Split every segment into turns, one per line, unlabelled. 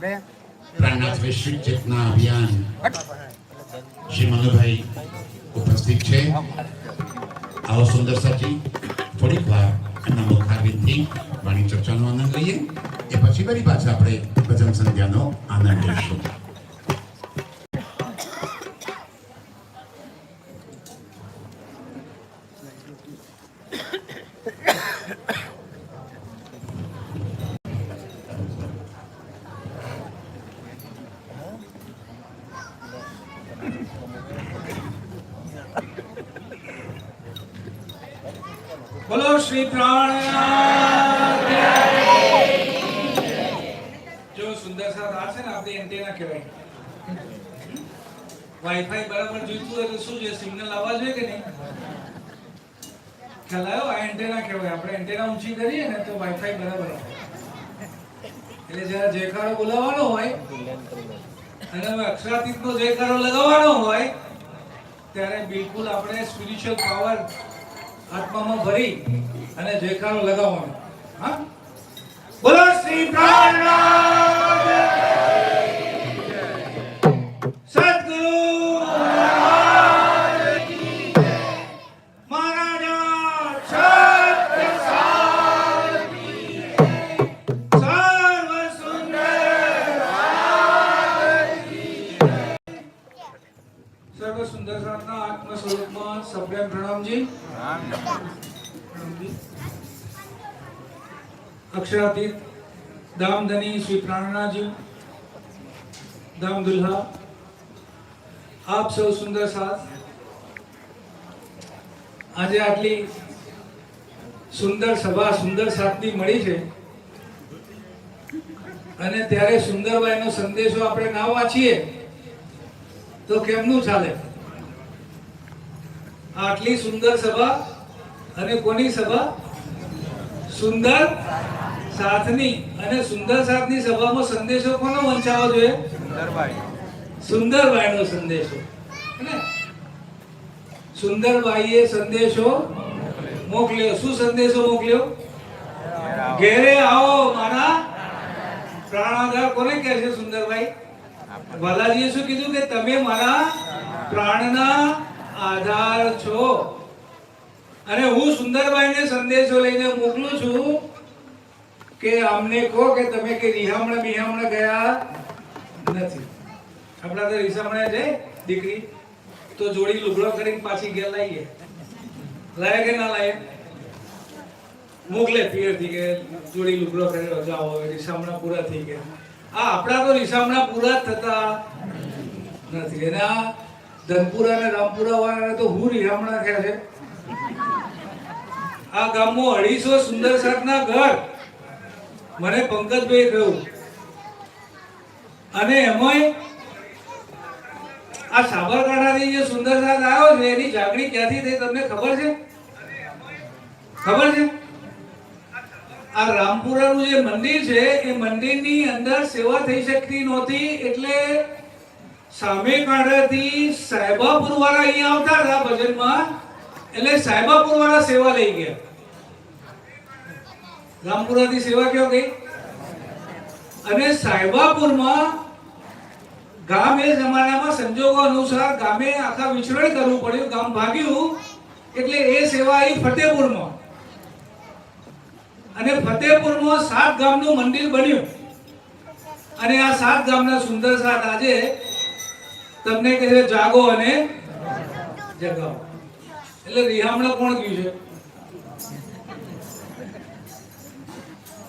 પ્રાણનાથ વૈશ્વિક ચેતના અભિયાન. શ્રી મનુભાઈ ઉપસ્થિત છે. આવો સુંદર સાચી થોડીક વાર એમના મુખારવિંદથી વાણી ચર્ચાનો આનંદ લઈએ. એ પછી ફરી પાછા આપણે ભજન સંધ્યાનો આનંદ લઈશું
વાઈફાઈ બરાબર જોઈતું હોય તો શું છે? સિગ્નલ આવવા જોઈએ કે નહીં? ખ્યાલ આવ્યો? આ એન્ટેના કહેવાય. આપણે એન્ટેના ઊંચી કરીએ ને તો વાઈફાઈ બરાબર એટલે જ્યારે જયકારો બોલાવવાનો હોય, અને હવે અક્ષરાતીતનો જયકારો લગાવવાનો હોય, ત્યારે બિલકુલ આપણે સ્પિરિચ્યુઅલ પાવર આત્મામાં ભરી અને જયકારો લગાવવાનો. હા? બોલો, શ્રી પ્રાણનાથ પ્રણામજી. અક્ષરાતીત દામધની શ્રી પ્રાણનાજી દામ દુલ્હા આપ સૌ સુંદર સાથ. આજે આટલી સુંદર સભા સુંદર સાથની મળી છે. અને ત્યારે સુંદરબાઈનો સંદેશો આપણે ના વાંચીએ, તો કેમનું ચાલે? આટલી સુંદર સભા અને કોની સભા? સુંદર સાથની અને સુંદર સાથની સભામાં સંદેશો કોનો વંચાવો જોઈએ? સુંદરબાઈનો સંદેશો. સુંદરબાઈએ સંદેશો મોકલ્યો. શું સંદેશો મોકલ્યો? ઘેરે આવો મારા પ્રાણાધાર. કોને કહે છે સુંદરભાઈ બાલાજીએ શું કીધું કે તમે મારા પ્રાણના આધાર છો. અને હું સુંદરભાઈને સંદેશો લઈને મોકલું છું કે અમને કહો કે તમે કે રિહામણા બિહામણા ગયા નથી. આપણા તો રિસામણા છે, દીકરી. તો જોડી લુગડો કરીને પાછી ગયા લાવીએ લાય કે ના લાય? મોકલે પિયરથી કે જોડી લુગડો કરી રજાઓ હવે રિસામણા પૂરા થઈ ગયા. આ આપણા તો રિસામણા પૂરા થતા નથી. એના ધનપુરા ને રામપુરા વાળાને તો હું રિહામણા થયા છે. આ ગામમાં અઢીસો સુંદર સાતના ઘર. મને પંકજભાઈ કહ્યું. અને એમાંય આ સાબરકાંઠાથી જે સુંદર સાત આવ્યો છે, એની જાગણી ક્યાંથી થઈ તમને ખબર છે? ખબર છે? આ રામપુરાનું જે મંદિર છે, એ મંદિરની અંદર સેવા થઈ શકતી નહોતી, એટલે સામે કાંઠાથી સાહેબાપુર વાળા અહીંયા આવતા હતા ભજનમાં. એટલે સાહેબાપુર વાળા સેવા લઈ ગયા. રામપુરાથી સેવા કયો ગઈ અને સાહેબાપુરમાં ગામ એ જમાનામાં સંજોગો અનુસાર ગામે આખા વિચરણ કરવું પડ્યું. ગામ ભાગ્યું એટલે એ સેવા આવી ફતેપુરમાં. અને ફતેપુરમાં સાત ગામનું મંદિર બન્યું. અને આ સાત ગામના સુંદર સાત આજે તમને કહે છે, જાગો અને જગાવો એટલે રિહામણો કોણ કહ્યું છે?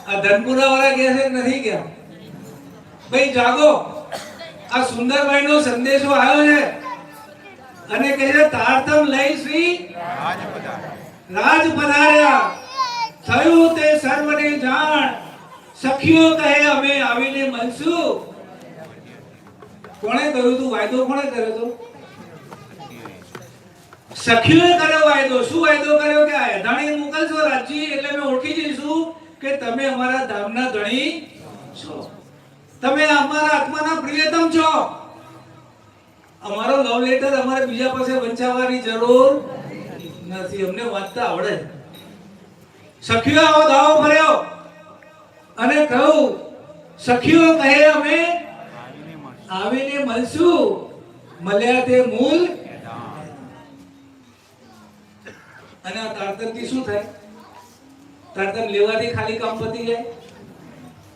આ ધનપુરા વાળા કહે છે નથી કે ભાઈ, જાગો. આ સુંદરભાઈ નો સંદેશો આવ્યો છે અને કહે છે, તારતમ લઈ શ્રી રાજ પધાર્યા. થયું તે સર્વને જાણ. સખીઓ કહે, અમે આવીને મળશું. કોણે કર્યું હતું વાયદો કોણે કર્યો હતો સખીઓએ કર્યો વાયદો. શું વાયદો કર્યો કે આ અધાણી મોકલશો રાજજી એટલે અમે ઓળખી જઈશું કે તમે અમારા ધામના ધણી છો. તમે અમારા આત્માના પ્રિયતમ છો. અમારો લવ લેટર અમારે બીજા પાસે વંચાવવાની જરૂર નથી. અમને વાંચતા આવડે. સખીઓ આવો દાવો ભર્યો અને કહું, સખીઓ કહે અમે આવીને મળશું. મળ્યા તે મૂલ અને આ તારતમથી શું થાય? તારતમ લેવાથી ખાલી કામ પતી જાય?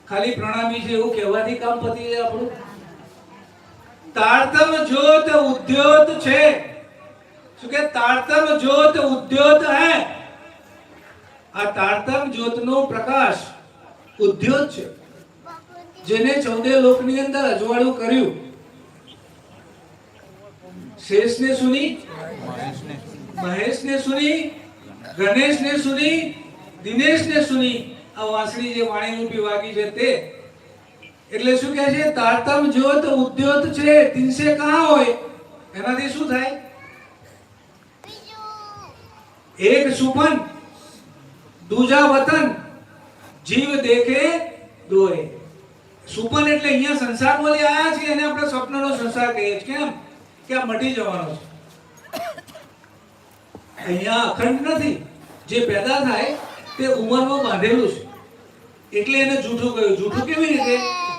ખાલી પ્રણામી છે એવું કહેવાથી કામ પતી જાય આપણું? તારતમ જ્યોત ઉદ્યોત છે. શું કે તારતમ જ્યોત ઉદ્યોત હે? આ તારતમ જ્યોતનો પ્રકાશ ઉદ્યોત છે. જેને ચૌદે લોકની અંદર અજવાળું કર્યું. શેષને સુની? મહેશને સુની? ગણેશને સુની? દિનેશને સુની? આ વાંસળી જે વાણી રૂપી વાગી છે તે. એટલે શું કહે છે? તારતમ જ્યોત ઉદ્યોત છે દિનસે કહા હોય? એનાથી શું થાય? એક સુપન, દૂજા વતન, જીવ દેખે દોરે સુપન એટલે અહીંયા સંસાર બોલી આયા છે એને આપણે સ્વપ્નનો સંસાર કહીએ છીએ. કેમ? કે આ મટી જવાનો છે. અહીંયા અખંડ નથી. જે પેદા થાય તે ઉંમરમાં બાંધેલું છે. એટલે એને જૂઠું કહ્યું. જૂઠું કેવી રીતે?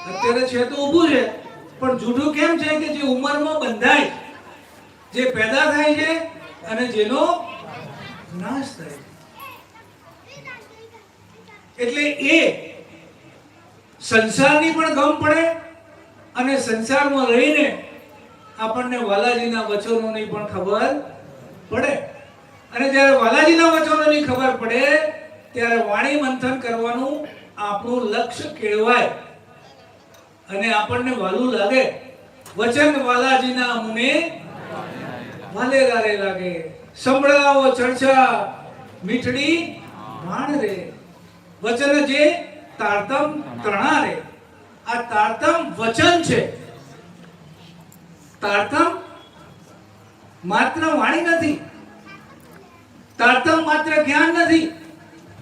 અત્યારે છે તો ઊભું છે. પણ જૂઠું કેમ છે કે જે ઉંમરમાં બંધાય, જે પેદા થાય છે અને જેનો નાશ થાય એટલે એ સંસારની પણ ગમ પડે અને સંસારમાં રહીને આપણને વાલાજીના વચનોની પણ ખબર પડે. અને જ્યારે વાલાજીના વચનોની ખબર પડે, ત્યારે વાણી મંથન કરવાનું આપણું લક્ષ્ય કેળવાય. અને આપણને વાલું લાગે. વચન વાલાજીના મુને વાલે ગારે લાગે. સંભળાવો ચર્ચા, મીઠડી માણ રે. વચન જે તારતમ તણા આ તારતમ વચન છે. તારતમ માત્ર વાણી નથી. તારતમ માત્ર જ્ઞાન નથી.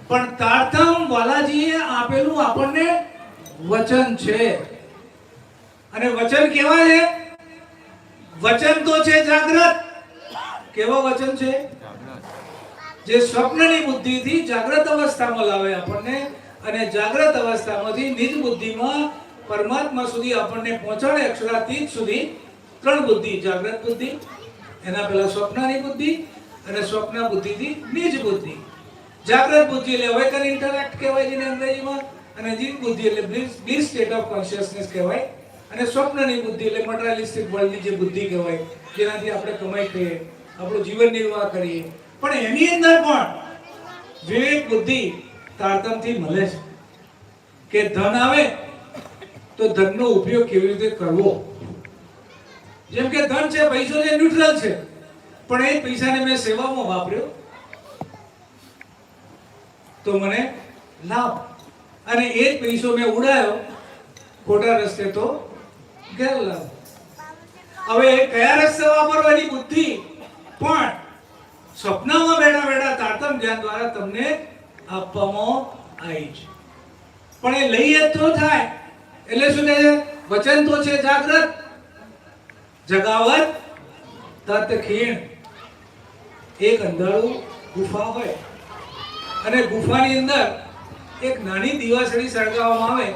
પણ તારતમ વાલાજીએ આપેલું આપણને વચન છે. અને વચન કેવા છે? વચન તો છે જાગ્રત. કેવો વચન છે? જે સ્વપ્નની બુદ્ધિથી જાગ્રત અવસ્થામાં લાવે આપણને અને જાગ્રત અવસ્થામાંથી નિજ બુદ્ધિમાં પરમાત્મા સુધી આપણને પહોંચાડે અક્ષરાતીત સુધી ત્રણ બુદ્ધિ, જાગ્રત બુદ્ધિ, એના પહેલા સ્વપ્નની બુદ્ધિ અને સ્વપ્ન બુદ્ધિથી નિજ બુદ્ધિ. જાગ્રત બુદ્ધિ એટલે અવેકન ઇન્ટરેક્ટ કહેવાય જેને અંગ્રેજીમાં? અને નિજ બુદ્ધિ એટલે બ્લીસ સ્ટેટ ઓફ કોન્શિયસનેસ કહેવાય. અને સ્વપ્નની બુદ્ધિ એટલે મટીરિયલિસ્ટિક વર્લ્ડની જે બુદ્ધિ કહેવાય, જેનાથી આપણે કમાઈ કરીએ આપણું જીવન નિર્વાહ કરીએ. પણ એની અંદર પણ વિવેક બુદ્ધિ તારતમથી મળે છે કે ધન આવે તો ધનનો ઉપયોગ કેવી રીતે કરવો? જેમ કે ધન છે, પૈસો છે ન્યુટ્રલ છે. પણ એ પૈસાને મેં સેવામાં વાપર્યો. તો મને લાભ. અને એ જ પૈસો મેં ઉડાયો. ખોટા રસ્તે તો ગેરલાભ. હવે કયા રસ્તે વાપરવાની બુદ્ધિ? પણ સ્વપ્નમાં બેઠા બેઠા તારતમ જ્ઞાન દ્વારા તમને આપવામાં આવી છે. પણ એ લઈએ તો થાય. એટલે શું કહે છે? વચન તો છે જાગ્રત. જગાવત તત ખીણ એક અંધારું ગુફા હોય. અને ગુફાની અંદર એક નાની દિવાસળી સળગાવવામાં આવે.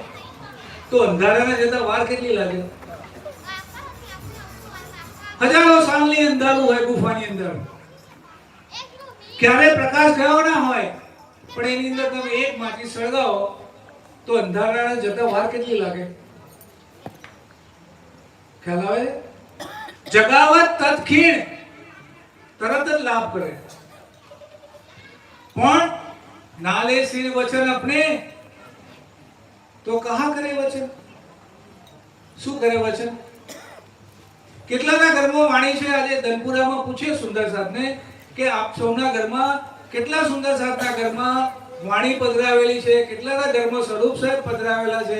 તો અંધારાને જતા વાર કેટલી લાગે? હજારો સાલની અંધારું હોય ગુફાની અંદર. ક્યારે પ્રકાશ ગયો ના હોય? પણ એની અંદર તમે એક માટી સળગાવો, તો અંધારાને જતા વાર કેટલી લાગે? ખ્યાલ આવે? જગાવત તત્ખીણ. તરત જ લાભ કરે. પણ નાલે સિર વચન આપણે તો કહા કરે વચન? શું કરે વચન? કેટલાના ઘરમાં વાણી છે? આજે ધનપુરામાં પૂછે સુંદર સાહેબને કે આપ સૌના ઘરમાં કેટલા સુંદર સાહેબના ઘરમાં વાણી પધરાવેલી છે, કેટલાના ઘરમાં સ્વરૂપ સાહેબ પધરાવેલા છે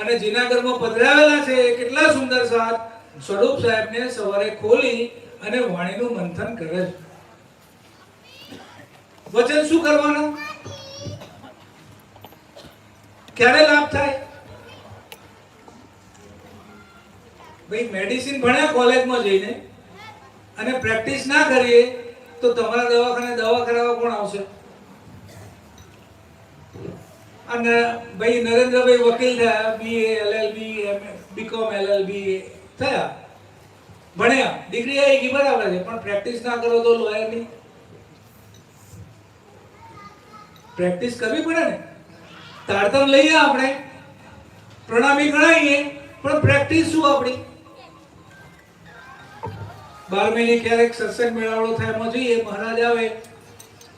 અને જેના ઘરમાં પધરાવેલા છે એ કેટલા સુંદર સાહેબ સ્વરૂપ સાહેબને સવારે ખોલી અને વાણીનું મંથન કરે છે. વચન શું કરવાના? ક્યારે લાભ થાય? ભાઈ મેડિસિન ભણ્યા કોલેજમાં જઈને અને પ્રેક્ટિસ ના કરીએ તો તમારા દવાખાને દવા કરાવવા કોણ આવશે? અને ભાઈ નરેન્દ્રભાઈ વકીલ થયા બીએ એલએલબી બીકોમ એલએલબી થયા. ભણ્યા. ડિગ્રી આવી ગઈ બરાબર છે, પણ પ્રેક્ટિસ ના કરો તો લોયરની. પ્રેક્ટિસ કરવી પડે ને? તારતમ લઈએ આપણે. પ્રણામી ગણાવીએ પણ પ્રેક્ટિસ શું આપણી? બાર મહિને ક્યારેક સત્સંગ મેળાવડો થાય એમાં જોઈએ, મહારાજ આવે,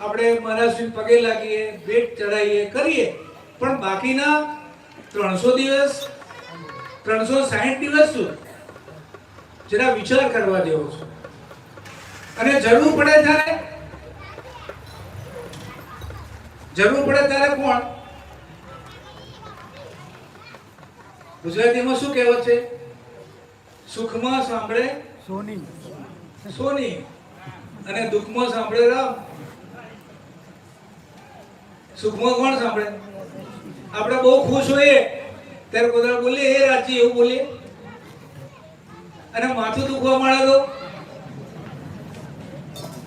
આપણે મહારાજ પગે લાગીએ ભેટ ચડાવીએ, કરીએ. પણ બાકીના ત્રણસો દિવસ, ત્રણસો સાહીઠ દિવસ શું? જરા વિચાર કરવા જેવો છે. અને જરૂર પડે ત્યારે? જરૂર પડે ત્યારે કોણ? ગુજરાતીમાં શું કહેવત છે? સુખમાં સાંભળે
સોની.
સોની, અને દુઃખમાં સાંભળે રામ સુખમાં કોણ સાંભળે? આપણે બહુ ખુશ હોઈએ, ત્યારે કોઈ બોલીએ એ રાજી, એવું બોલીએ. અને માથું દુખવા મળે તો?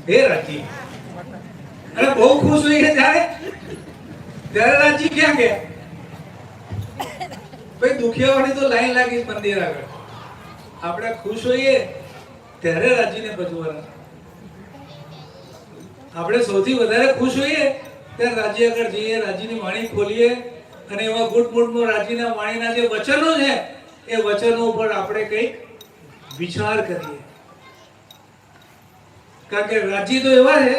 હે રાજી. અને બહુ ખુશ હોઈએ ત્યારે? ત્યારે રાજી ક્યાં ગયા ભાઈ દુખિયાવાળી તો લાઈન લાગી મંદિર આગળ. આપણે ખુશ હોઈએ ત્યારે રાજીને ભજવાના. આપણે સૌથી વધારે ખુશ હોઈએ ત્યારે રાજી આગળ જઈએ, રાજીની વાણી ખોલીએ અને એવા ગુટ મૂડમાં રાજીના વાણીના જે વચનો છે, એ વચનો ઉપર આપણે કંઈક વિચાર કરીએ. કારણ કે રાજી તો એવા છે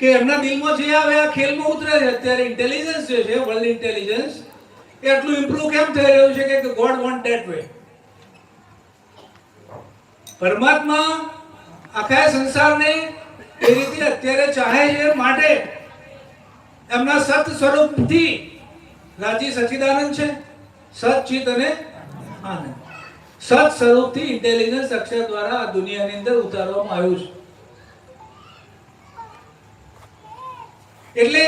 કે એમના દિલમાં જે આવે, આ ખેલમાં ઉતરે છે. અત્યારે ઇન્ટેલિજન્સ જે છે વર્લ્ડ ઇન્ટેલિજન્સ એટલું ઇમ્પ્રુવ કેમ થઈ રહ્યું છે કે ગોડ વોન્ટ ધેટ વે પરમાત્મા આખા સંસારને એ રીતે અત્યારે ચાહે છે માટે એમના સત સ્વરૂપથી રાજી સચિદાનંદ છે સચિત અને આનંદ. સત સ્વરૂપથી ઇન્ટેલિજન્સ અક્ષર દ્વારા આ દુનિયાની અંદર ઉતારવામાં આવ્યું છે. એટલે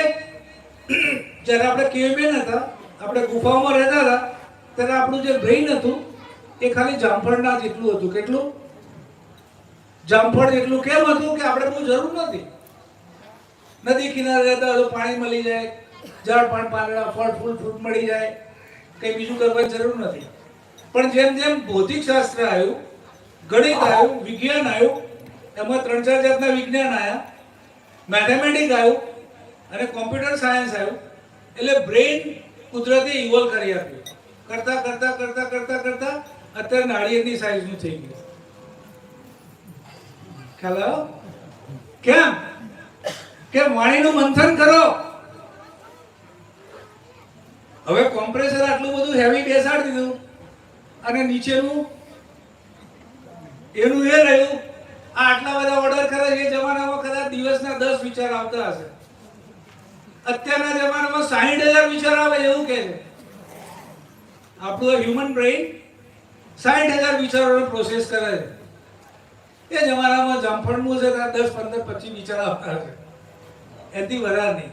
જ્યારે આપણે કેવેમેન હતા, આપણે ગુફાઓમાં રહેતા હતા, ત્યારે આપણું જે બ્રેઇન હતું એ ખાલી જામફળના જેટલું હતું. કેટલું? જામફળ એટલું કેમ હતું કે આપણે બહુ જરૂર નથી? નદી કિનારે રહેતા તો પાણી મળી જાય ઝાડ પણ પાંદડા ફળ, ફૂલ, ફ્રૂટ મળી જાય, કંઈ બીજું કરવાની જરૂર નથી. પણ જેમ જેમ ભૌતિક શાસ્ત્ર આવ્યું, ગણિત આવ્યું, વિજ્ઞાન આવ્યું, એમાં ત્રણ ચાર જાતના વિજ્ઞાન આવ્યા મેથેમેટિક આવ્યું અને કોમ્પ્યુટર સાયન્સ આવ્યું. એટલે બ્રેઇન કુદરતે ઇવોલ્વ કરી આપ્યું. કરતા કરતા કરતા કરતા કરતા અત્યારે નાળિયેરની સાઇઝનું થઈ ગયું. આવ્યો કેમ? કે વાણીનું મંથન કરો? હવે કોમ્પ્રેસર આટલું બધું હેવી બેસાડી દીધું. અને નીચેનું એનું એ રહ્યું. આ આટલા બધા ઓર્ડર કરે એ જમાનામાં કદાચ દિવસના દસ વિચાર આવતા હશે. અત્યારના જમાનામાં સાહીઠ હજાર વિચાર આવે એવું કે છે. આપણું હ્યુમન બ્રેઇન સાહીઠ હજાર વિચારોને પ્રોસેસ કરે છે. એ જમાનામાં જામફળનું છે ત્યાં દસ, પંદર, પચીસ વિચાર આવતા છે એથી વધારે નહીં.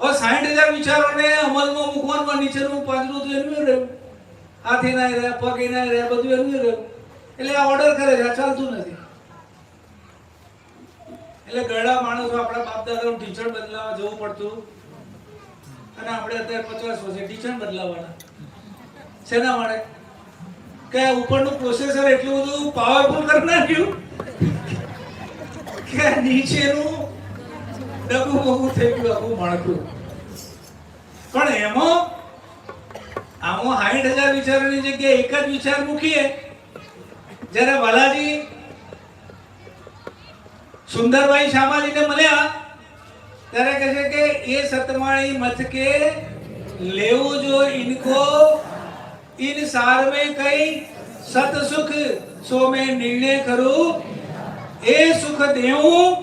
હવે સાઠ હજાર વિચારોને અમલમાં મૂકવાનું નીચેનું પાંજરું તો એનું રહ્યું. હાથી ના રહ્યા, પગ ના રહ્યા, બધું એનું રહ્યું. એટલે આ ઓર્ડર કરે છે, આ ચાલતું નથી. એટલે ગરડા માણસો આપણા બાપ દાદાનું ટીચર બદલાવા જવું પડતું. અને આપણે અત્યારે પચાસ વર્ષે ટીચર બદલાવાના. શેના માટે? કે ઉપરનું પ્રોસેસર એટલું બધું પાવરફુલ કરી નાખ્યું કે નીચેનું ડગું બગું થઈ ગયું આખું માળખું. પણ એમાં આમાં સાઠ હજાર વિચારોની જગ્યાએ એક જ વિચાર મૂકીએ. જ્યારે બાલાજી સુંદરભાઈ શામાજીને મળ્યા, ત્યારે કહે છે કે એ સતમાણી મથકે લેવું જો ઇનકો ઇન सार में કઈ सत सुख सो में નિર્ણય કરું એ સુખ દેવું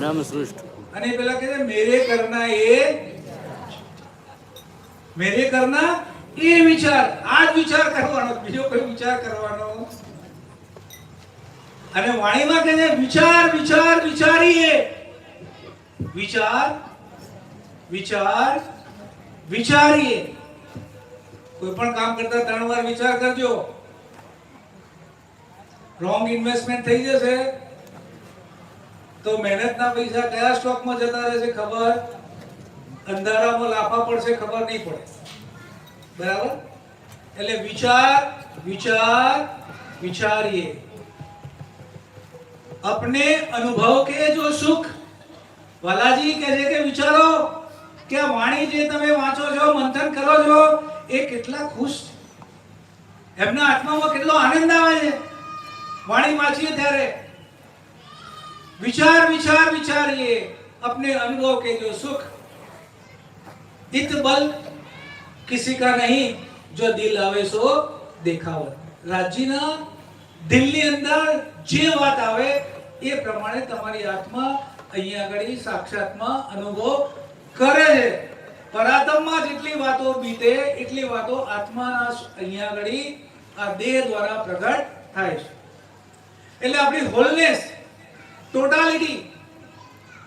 નામ સૃષ્ટ
અને પેલા કહે મેરે કરના એ મેરે કરના એ વિચાર આ જ વિચાર કરવાનો બીજો કોઈ વિચાર કરવાનો અને વાણીમાં કહે વિચાર વિચાર વિચારીએ વિચાર વિચાર વિચારીએ કોઈ પણ કામ કરતા ત્રણ વાર વિચાર કરજો રોંગ ઇન્વેસ્ટમેન્ટ થઈ જશે તો મહેનતના પૈસા કયા સ્ટોકમાં જતા રહેશે ખબર અંધારામાં લાફા પડશે ખબર નહીં પડે બરાબર એટલે વિચાર વિચાર વિચારીએ अपने अनुभव के जो સુખ વાલાજી કહે છે કે વિચારો કે આ વાણી જે તમે વાંચો છો મંથન કરો છો એ કેટલા ખુશ છે એમના આત્મામાં કેટલો આનંદ આવે છે વાણી વાંચીએ ત્યારે विचार विचार विचारिए अपने अनुभव के जो सुख इत बल किसी का नहीं जो दिल आवे सो देखावत રાજીના દિલની અંદર જે વાત આવે એ પ્રમાણે તમારી આત્મા અહીંયા આગળ સાક્ષાતમાં અનુભવ કરે છે પરાતમમાં જેટલી વાતો બીતે એટલી વાતો આત્મા અહીંયા આગળ આ દેહ દ્વારા પ્રગટ થાય છે. એટલે આપણી હોલનેસ ટોટાલિટી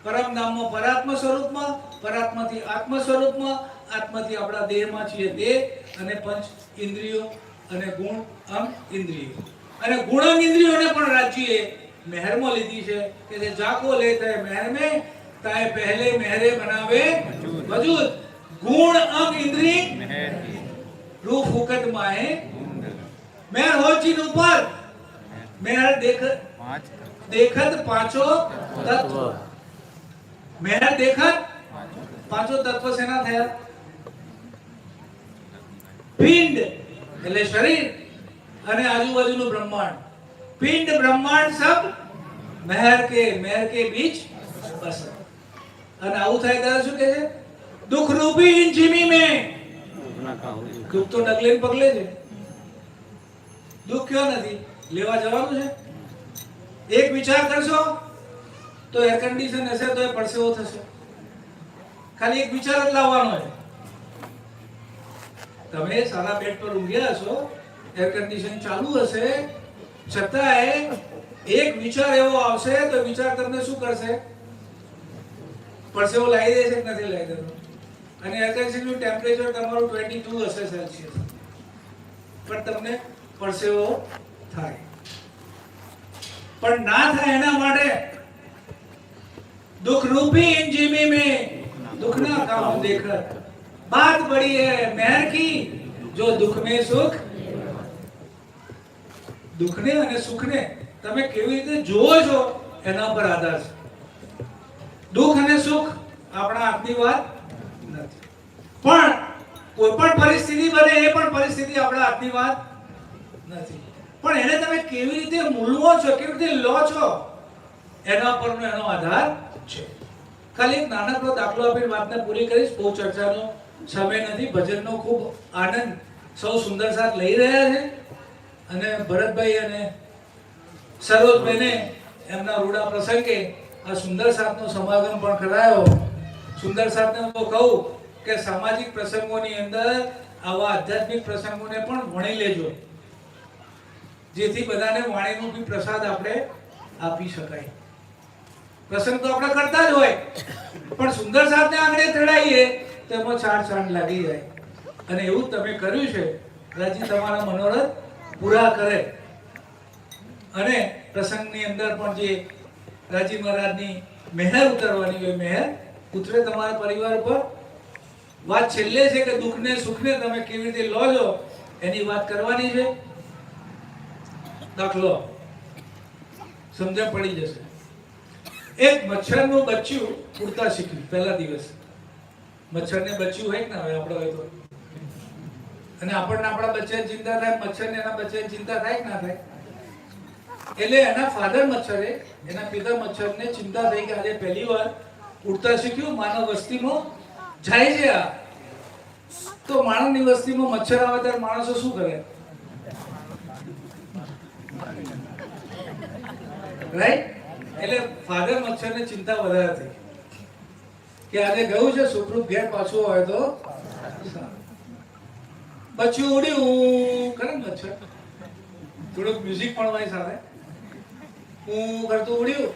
પરમ ધામમાં પરાત્મ સ્વરૂપમાં, પરાત્માથી આત્મ સ્વરૂપમાં, આત્માથી આપણા દેહમાં છીએ દેહ અને પંચ ઇન્દ્રિયો અને ગુણ અંગ ઇન્દ્રિયો. અને ગુણ ઇન્દ્રિયોને પણ રાજ્યએ મહેરમાં લીધી છે કે જે જાકો લેતે મહેર में તાએ પહેલે મહેરે બનાવે વજૂદ. ગુણ અંગ ઇન્દ્રી રૂ ફુકટ માએ મેર હોચિન ઉપર? મેર દેખ દેખત પાછો તત્વ. મેર દેખત પાછો તત્વ. સેના થયા? પિંડ એટલે શરીર અને આજુબાજુનું બ્રહ્માંડ. પિંડ બ્રહ્માંડ સબ મહેર કે મહેર કે બીચ બસ. અને આવું થાય ત્યારે શું કે છે? દુઃખ રૂપી इन જીમી में દુઃખ તો ડગલે ને પગલે છે દુઃખ ક્યો નથી લેવા જવાનું છે એક વિચાર કરશો તો એર કન્ડિશન હશે તો એ પરસેવો થશે ખાલી એક વિચાર જ લાવવાનો છે તમે સારા બેડ પર ઊંઘ્યા હશો એર કન્ડિશન ચાલુ હશે છતાંય એક વિચાર એવો આવશે તો વિચાર તમને શું કરશે પરસેવો લાવી દે છે કે નથી લાવી દેતો અને એર કન્ડિશનનું ટેમ્પરેચર તમારું 22 હશે સેલ્સિયસ પણ તમને પરસેવો થાય પણ ના થાય એના માટે दुख रूपी इन जीवी में दुख ना काम देखत बात बड़ी है मेहर की जो दुख में सुख દુઃખને અને સુખને તમે કેવી રીતે જુઓ છો એના પર આધાર છે દુઃખ અને સુખ આપણા હાથની વાત નથી પણ કોઈ પણ પરિસ્થિતિ બને, એ પણ પરિસ્થિતિ આપણા હાથની વાત નથી. પણ એને તમે કેવી રીતે મૂલવો છો, કેવી રીતે લો છો, એના પરનો એનો આધાર છે. ખાલી એક નાનકડો દાખલો આપીને વાતને પૂરી કરીશ, બહુ ચર્ચાનો સમય નથી, ભજનનો ખૂબ આનંદ સૌ સુંદર સાથ લઈ રહ્યા છે. અને ભરતભાઈ અને સરોજભાઈને એમના રૂડા પ્રસંગે આ સુંદર સાથનો સમાગમ પણ કરાયો. સુંદર સાથને હું કહું કે સામાજિક પ્રસંગોની અંદર આવા આધ્યાત્મિક પ્રસંગોને પણ વણી લેજો. જેથી બધાને વાણીનો બી પ્રસાદ આપણે આપી શકાય. પ્રસંગ તો આપણે કરતા જ હોય. પણ સુંદર સાધને આંગણે ચડાવીએ તો એમાં ચાર ચાંદ લાગી જાય. અને એવું તમે કર્યું છે રાજી તમારા મનોરથ પૂરા કરે. અને પ્રસંગની અંદર પણ જે રાજી મહારાજની મહેર ઉતરવાની હોય, મહેર ઉતરે તમારા પરિવાર પર વાત છેલ્લે છે કે દુઃખને સુખને તમે કેવી રીતે લો છો, એની વાત કરવાની છે? દાખલો. સમજણ પડી જશે. એક મચ્છરનું બચ્ચું ઉડતા શીખ્યું પહેલા દિવસ. મચ્છરને બચ્યું હોય ને હવે આપણે હોય તો. અને આપણને આપણા બચ્ચાની ચિંતા થાય, મચ્છરને એના બચ્ચાની ચિંતા થાય કે ના થાય? એટલે એના ફાધર મચ્છરે, એના પિતા મચ્છરને ચિંતા થઈ કે આજે પહેલી વાર ઉડતા શીખ્યું, માનવ વસ્તીમાં જાય છે આ. તો માણસની વસ્તીમાં મચ્છર આવે ત્યારે માણસો શું કરે? રાઈટ એટલે ફાધર મચ્છરને ચિંતા વધારે થઈ. કે આજે ગયું છે સુખરૂપ ઘેર પાછું હોય તો. બચ્ચું ઉડ્યું. કરે મચ્છર? થોડુંક મ્યુઝિક પણ હોય સાથે હું કરતું ઉડ્યું.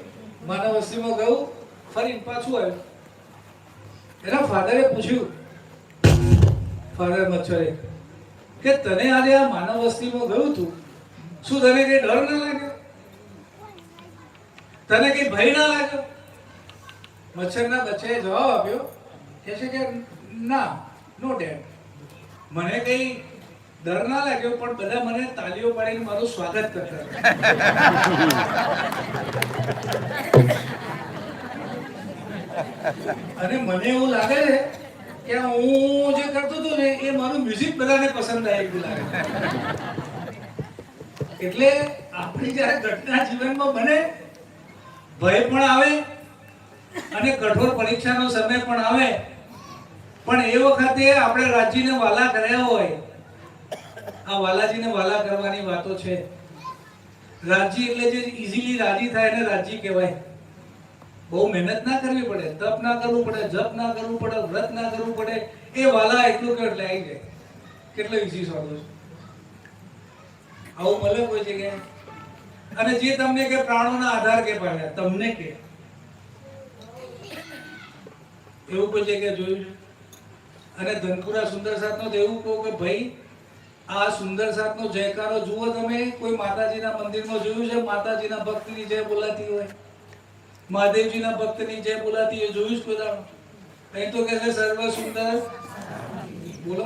માનવ વસ્તીમાં ગયું. ફરી પાછું આવ્યું. એના ફાધરે પૂછ્યું ફાધર મચ્છરે, કે તને આજે આ માનવ વસ્તીમાં ગયું તું? શું તને કઈ ડર ના લાગ્યો? તને કઈ ભય ના લાગ્યો? મચ્છરના બચ્ચાએ જવાબ આપ્યો, કે છે કે ના, નો ડેડ. મને કઈ ડર ના લાગ્યો, પણ બધા મને તાલીઓ પાડીને મારું સ્વાગત કરતા. અને મને એવું લાગે છે કે હું જે કરતો હતો ને, એ મારું મ્યુઝિક બધાને પસંદ આવી ગયું લાગે. એટલે આપણી જ્યારે ઘટના જીવનમાં બને, ભય પણ આવે અને કઠોર પરીક્ષાનો સમય પણ આવે. પણ એ વખતે આપણે રાજીને વાલા કર્યા હોય. આ વાલાજીને વાલા કરવાની વાતો છે. રાજી એટલે જે ઈઝીલી રાજી થાય એને રાજી કહેવાય. બહુ મહેનત ના કરવી પડે, તપ ના કરવું પડે, જપ ના કરવું પડે, વ્રત ના કરવું પડે, એ વાલા એટલું કે એટલે આવી જાય. કેટલો ઈઝી સોલ્વ છે? આવું મળે કોઈ જગ્યાએ અને જે તમને કે પ્રાણોના આધાર કે પાડ્યા, તમને કે. એવું કોઈ જગ્યાએ જોયું છે? અને ધનપુરા સુંદર સાતનો તો એવું કહું કે ભાઈ, આ સુંદર સાતનો જયકારો જુઓ તમે, કોઈ માતાજીના મંદિરમાં જોયું છે? માતાજીના ભક્તિની જય બોલાતી હોય. મહાદેવજીના ભક્તની જય બોલાતી એ જોયું છે બધા? અહીં તો કે છે સર્વ સુંદર. બોલો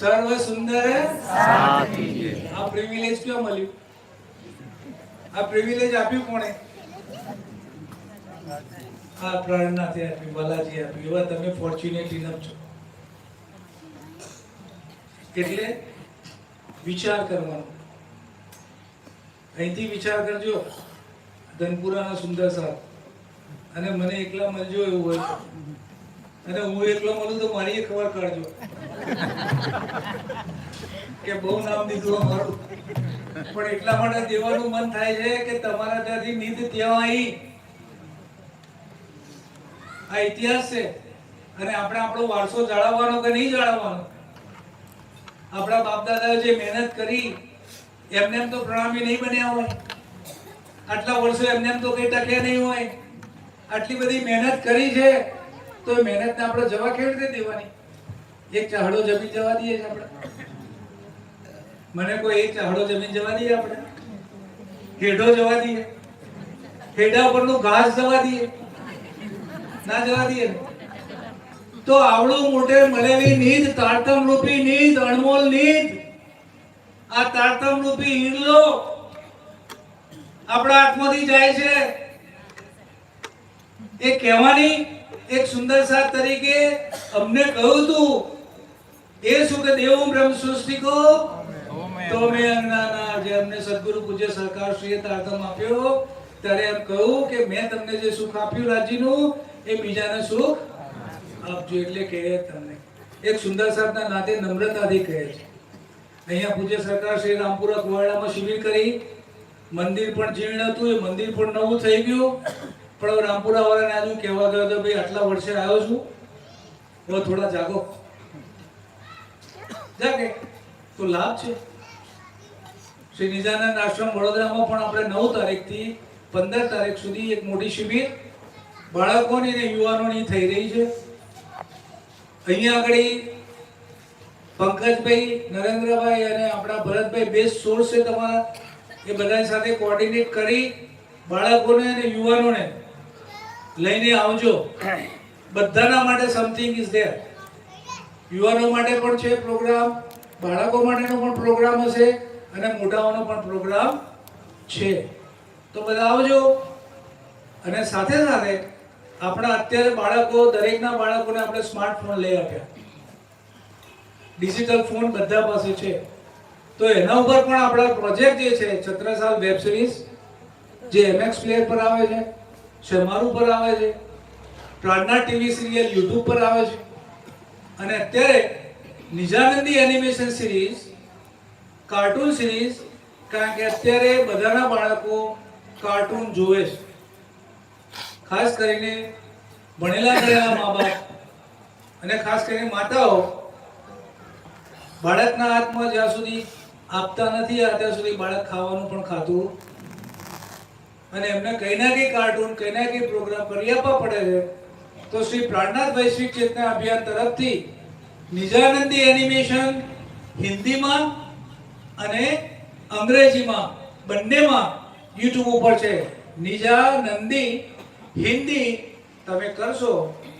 સર્વ સુંદર આ પ્રિવિલેજ ક્યાં મળ્યું? આ પ્રિવિલેજ આપ્યું કોણે? આ પ્રાણનાથે આપ્યું બાલાજી આપ્યું. એવા તમે ફોર્ચ્યુનેટ ઇનફ છો. એટલે વિચાર કરવાનો. અહીંથી વિચાર કરજો. ધનપુરાનો સુંદર સાથ અને મને એકલા મળજો એવું હોય અને હું એકલો મળું તો મારી ખબર કાઢજો. કે બહુ નામ દીધું અમારું. પણ એટલા માટે દેવાનું મન થાય છે કે તમારા ત્યાંથી નીંદ ત્યાં આવી. આ ઇતિહાસ છે. અને આપણે આપણો વારસો જાળવવાનો કે નહીં જાળવવાનો? આપણા બાપ દાદાએ જે મહેનત કરી, એમને એમ તો પ્રણામી નહીં બન્યા હોય. આટલા વર્ષો એમને એમ તો કઈ ટકે નહીં હોય. આટલી બધી મહેનત કરી છે, તો એ મહેનતને આપણે જવા કેવી રીતે દેવાની? એક ચાહડો જમીન જવા દઈએ આપણે. મને કોઈ એક ચાહડો જમીન જવા દઈએ આપણે? હેડો જવા દઈએ? હેઠા પરનું ઘાસ જવા દઈએ? ના જવા દઈએ? તો આવડું મોટે મળેલી નીંદ તારતમ રૂપી નીંદ, અણમોલ નીંદ. આ તારતમ રૂપી ઈડલો આપણા હાથમાંથી જાય છે. એ કહેવાની એક સુંદર સાત તરીકે અમને કહ્યું તું એ શું કે દેવ બ્રહ્મ સૃષ્ટિ કો? તો મેં અંગનાના જે અમને સદગુરુ પૂજ્ય સરકાર શ્રીએ તારતમ આપ્યો ત્યારે એમ કહ્યું કે મેં તમને જે સુખ આપ્યું રાજીનું એ બીજાને સુખ આપજો. એટલે કહે તમને. એક સુંદર સાધના નાતે નમ્રતાથી કહે છે. અહીંયા પૂજ્ય સરકાર શ્રી રામપુરા કુવાડામાં શિબિર કરી મંદિર પણ જીર્ણ હતું, એ મંદિર પણ નવું થઈ ગયું. પણ રામપુરા વાળાને આજુ કહેવા ગયો હતો, ભાઈ, આટલા વર્ષે આવ્યો છું. હવે થોડા જાગો. જાગે. તો લાભ છે. શ્રી નિજાનંદ આશ્રમ વડોદરામાં પણ આપણે નવ તારીખથી પંદર તારીખ સુધી એક મોટી શિબિર બાળકોની અને યુવાનોની થઈ રહી છે. અહીંયા આગળ પંકજભાઈ, નરેન્દ્રભાઈ અને આપણા ભરતભાઈ, બે સોર્સ તમારા. એ બધા સાથે કોર્ડિનેટ કરી બાળકોને અને યુવાનોને લઈને આવજો. બધાના માટે સમથિંગ ઇઝ ધેર યુવાનો માટે પણ છે પ્રોગ્રામ બાળકો માટેનો પણ પ્રોગ્રામ હશે અને મોટાઓનો પણ પ્રોગ્રામ છે. તો બધા આવજો. અને સાથે સાથે આપણા અત્યારે બાળકો, દરેકના બાળકોને આપણે સ્માર્ટફોન લઈ આપ્યા. ડિજિટલ ફોન બધા પાસે છે. તો એના ઉપર પણ આપણા પ્રોજેક્ટ જે છે, છત્રસાલ વેબ સિરીઝ, જે એમએક્સ પ્લેયર પર આવે છે, શમારું પર આવે છે પ્રાર્થના ટીવી સિરિયલ યુટ્યુબ પર આવે છે. અને અત્યારે નિજાનંદી એનિમેશન સિરીઝ કાર્ટૂન સિરીઝ કારણ કે અત્યારે બધાના બાળકો કાર્ટૂન જોવે છે. ખાસ કરીને ભણેલા ગયેલા મા બાપ અને ખાસ કરીને માતાઓ બાળકના હાથમાં જ્યાં સુધી આપતા નથી અત્યાર સુધી બાળક ખાવાનું પણ ખાતું અને એમને કઈ ના કઈ કાર્ટૂન કઈ ના કઈ પ્રોગ્રામ કરી આપવા પડે છે. તો શ્રી પ્રાણનાથ વૈશ્વિક ચેતના અભિયાન તરફથી નિજાનંદી એનિમેશન હિન્દીમાં અને અંગ્રેજીમાં બંનેમાં યુટ્યુબ ઉપર છે. નિજાનંદી હિન્દી તમે કરશો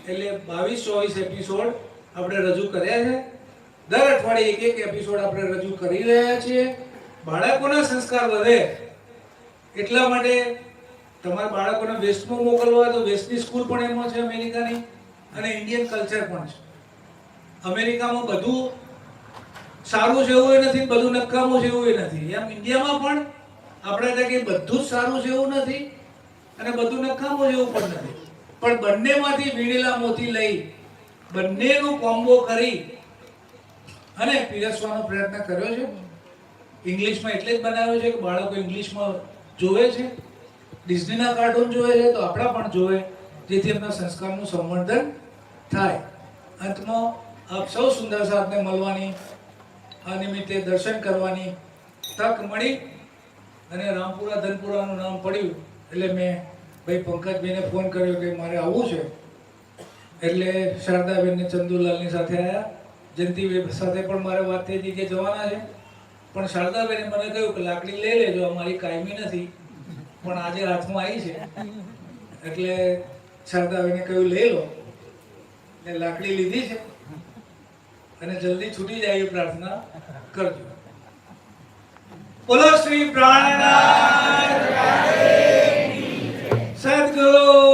એટલે બાવીસ ચોવીસ એપિસોડ આપણે રજૂ કર્યા છે. દર અઠવાડિયે એક એક એપિસોડ આપણે રજૂ કરી રહ્યા છીએ. બાળકોના સંસ્કાર વધે એટલા માટે તમારા બાળકોને વેસ્ટમાં મોકલવા તો વેસ્ટની સ્કૂલ પણ એમાં છે અમેરિકાની અને ઇન્ડિયન કલ્ચર પણ છે. અમેરિકામાં બધું સારું છે એવું નથી, બધું નકામું છે એવું નથી. એમ ઇન્ડિયામાં પણ આપણે ત્યાં કે બધું જ સારું છે એવું નથી અને બધું નકામું એવું પણ નથી. પણ બંનેમાંથી વીણેલા મોતી લઈ બંનેનું કોમ્બો કરી અને પીરસવાનો પ્રયત્ન કર્યો છે. ઇંગ્લિશમાં એટલે જ બનાવ્યો છે કે બાળકો ઇંગ્લિશમાં જોવે છે. ડિઝનીના કાર્ટૂન જોવે છે તો આપણા પણ જોવે, જેથી એમના સંસ્કારનું સંવર્ધન થાય. અંતમાં આપ સૌ સુંદર સાથને મળવાની, આ નિમિત્તે દર્શન કરવાની તક મળી અને રામપુરા ધનપુરાનું નામ પડ્યું. એટલે મેં ભાઈ પંકજભાઈને ફોન કર્યો કે મારે આવવું છે. એટલે શારદાબેનને ચંદુલાલની સાથે આવ્યા જયંતિભાઈ સાથે પણ મારે વાત થઈ હતી કે જવાના છે. પણ શારદાબેને મને કહ્યું કે લાકડી લઈ લેજો, અમારી કાયમી નથી. પણ આજે હાથમાં આવી છે. એટલે શારદાબેને કહ્યું, લઈ લો. એટલે લાકડી લીધી છે. અને જલ્દી છૂટી જાય એ પ્રાર્થના કરજો. બોલો શ્રી પ્રાણનાથ સદગુરુ